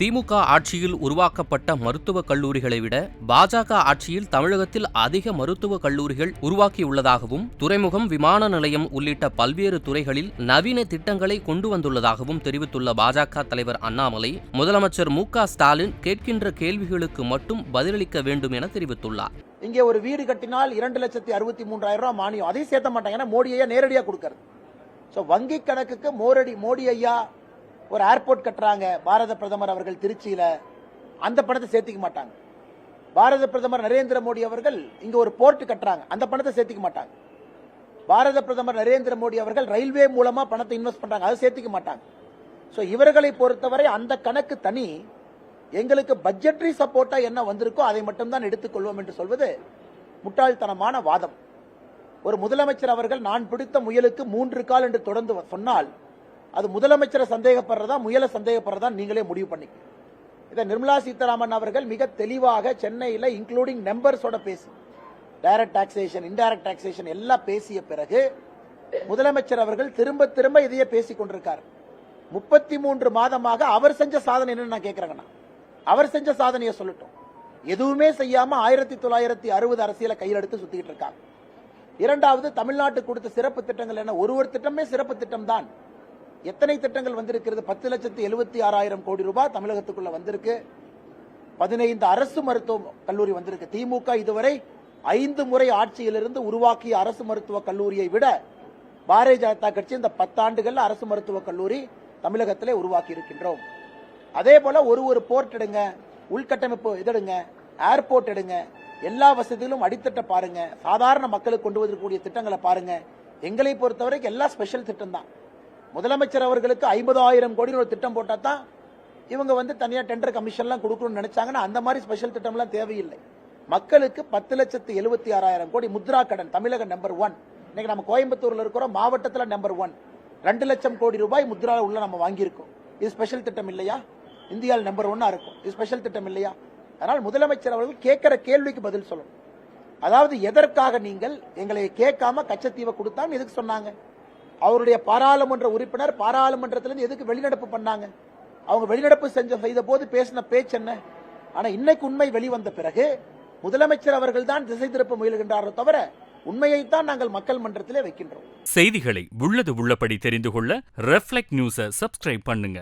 திமுக ஆட்சியில் உருவாக்கப்பட்ட மருத்துவக் கல்லூரிகளை விட பாஜக ஆட்சியில் தமிழகத்தில் அதிக மருத்துவக் கல்லூரிகள் உருவாக்கியுள்ளதாகவும் துறைமுகம் விமான நிலையம் உள்ளிட்ட பல்வேறு துறைகளில் நவீன திட்டங்களை கொண்டு வந்துள்ளதாகவும் தெரிவித்துள்ள பாஜக தலைவர் அண்ணாமலை முதலமைச்சர் மு ஸ்டாலின் கேட்கின்ற கேள்விகளுக்கு மட்டும் பதிலளிக்க வேண்டும் என தெரிவித்துள்ளார். இங்கே ஒரு வீடு கட்டினால் இரண்டு லட்சத்தி அறுபத்தி மூன்றாயிரம் ரூபாய் மானியம். அதையும் சேர்த்த மாட்டாங்க. ஏன்னா மோடி ஐயா நேரடியாக கொடுக்கறது. ஸோ வங்கி கணக்குக்கு மோரடி மோடி ஐயா ஒரு ஏர்போர்ட் கட்டுறாங்க. பாரத பிரதமர் அவர்கள் திருச்சியில். அந்த பணத்தை சேர்த்திக்க மாட்டாங்க. பாரத பிரதமர் நரேந்திர மோடி அவர்கள் இங்கே ஒரு போர்ட் கட்டுறாங்க. அந்த பணத்தை சேர்த்திக்க மாட்டாங்க. பாரத பிரதமர் நரேந்திர மோடி அவர்கள் ரயில்வே மூலமாக பணத்தை இன்வெஸ்ட் பண்ணுறாங்க அதை சேர்த்திக்க மாட்டாங்க. ஸோ இவர்களை பொறுத்தவரை அந்த கணக்கு தனி. எங்களுக்கு பட்ஜெட்ரி சப்போர்ட்டாக என்ன வந்திருக்கோ அதை மட்டும்தான் எடுத்துக்கொள்வோம் என்று சொல்வது முட்டாள்தனமான வாதம். ஒரு முதலமைச்சர் அவர்கள் நான் பிடித்த முயலுக்கு மூன்று கால் என்று தொடர்ந்து சொன்னால் அது முதலமைச்சரை சந்தேகப்படுறதா முயலை சந்தேகப்படுறதா நீங்களே முடிவு பண்ணிக்க. இதை நிர்மலா சீதாராமன் அவர்கள் மிக தெளிவாக சென்னையில் இன்க்ளூடிங் நம்பர்ஸோட பேசி டைரக்ட் டாக்ஸேஷன் இன்டைரக்ட் டாக்ஸேஷன் எல்லாம் பேசிய பிறகு முதலமைச்சர் அவர்கள் திரும்ப திரும்ப இதையே பேசிக் கொண்டிருக்கார். முப்பத்தி மூன்று மாதமாக அவர் செஞ்ச சாதனை என்னன்னு நான் கேட்கிறேங்கண்ணா அவர் செஞ்ச சாதனையை சொல்லட்டும். எதுவுமே செய்யாம ஆயிரத்தி தொள்ளாயிரத்தி அறுபது அரசியலை கையில் எடுத்து சுத்திக்கிட்டு இருக்காங்க. இரண்டாவது தமிழ்நாட்டுக்கு கொடுத்த சிறப்பு திட்டங்கள் என்ன? ஒரு ஒரு திட்டமே சிறப்பு திட்டம் தான் எத்தனை திட்டங்கள் வந்திருக்கிறது? பத்து லட்சத்து எழுபத்தி ஆறாயிரம் கோடி ரூபாய் தமிழகத்துக்குள்ள வந்திருக்கு. பதினைந்து அரசு மருத்துவ கல்லூரி வந்திருக்கு. திமுக இதுவரை ஐந்து முறை ஆட்சியிலிருந்து உருவாக்கிய அரசு மருத்துவக் கல்லூரியை விட பாரதிய ஜனதா கட்சி இந்த பத்தாண்டுகள்ல அரசு மருத்துவக் கல்லூரி தமிழகத்திலே உருவாக்கி இருக்கின்றோம். அதே போல ஒரு ஒரு போர்ட் எடுங்க உள்கட்டமைப்பு இதெடுங்க ஏர்போர்ட் எடுங்க எல்லா வசதிகளும் அடித்தட்ட பாருங்க. சாதாரண மக்களுக்கு கொண்டு வரக்கூடிய திட்டங்களை பாருங்க. எங்களை பொறுத்தவரைக்கும் எல்லா ஸ்பெஷல் திட்டம் தான் முதலமைச்சர் அவர்களுக்கு ஐம்பதாயிரம் கோடி ஒரு திட்டம் போட்டா தான் இவங்க வந்து தனியாக டெண்டர் கமிஷன்லாம் கொடுக்கணும்னு நினைச்சாங்கன்னா அந்த மாதிரி ஸ்பெஷல் திட்டம்லாம் தேவையில்லை. மக்களுக்கு பத்து லட்சத்து எழுபத்தி ஆறாயிரம் கோடி முத்ரா கடன் தமிழக நம்பர் ஒன் இன்னைக்கு நம்ம கோயம்புத்தூர்ல இருக்கிறோம் மாவட்டத்தில் நம்பர் ஒன் ரெண்டு லட்சம் கோடி ரூபாய் முத்ரா உள்ள நம்ம வாங்கியிருக்கோம். இது ஸ்பெஷல் திட்டம் இல்லையா? இந்தியாவில் நம்பர் ஒன்னா இருக்கும். இது ஸ்பெஷல் திட்டம் இல்லையா? அதனால் முதலமைச்சர் அவர்கள் கேட்கிற கேள்விக்கு பதில் சொல்லணும். அதாவது எதற்காக நீங்கள் எங்களை கேட்காம கச்சத்தீவை கொடுத்தான்னு எதுக்கு சொன்னாங்க? அவருடைய பாராளுமன்ற உறுப்பினர் பாராளுமன்றத்திலிருந்து எதுக்கு வெளிநடப்பு பண்ணாங்க? அவங்க வெளிநடப்பு செஞ்ச செய்த போது பேசின பேச்சு என்ன? ஆனா இன்னைக்கு உண்மை வெளிவந்த பிறகு முதலமைச்சர் அவர்கள் தான் திசை திருப்ப முயல்கின்றாரோ தவிர உண்மையைத்தான் நாங்கள் மக்கள் மன்றத்திலே வைக்கின்றோம். செய்திகளை உள்ளது உள்ளபடி தெரிந்து கொள்ள ரெஃப்ளெக்ட் நியூஸை சப்ஸ்கிரைப் பண்ணுங்க.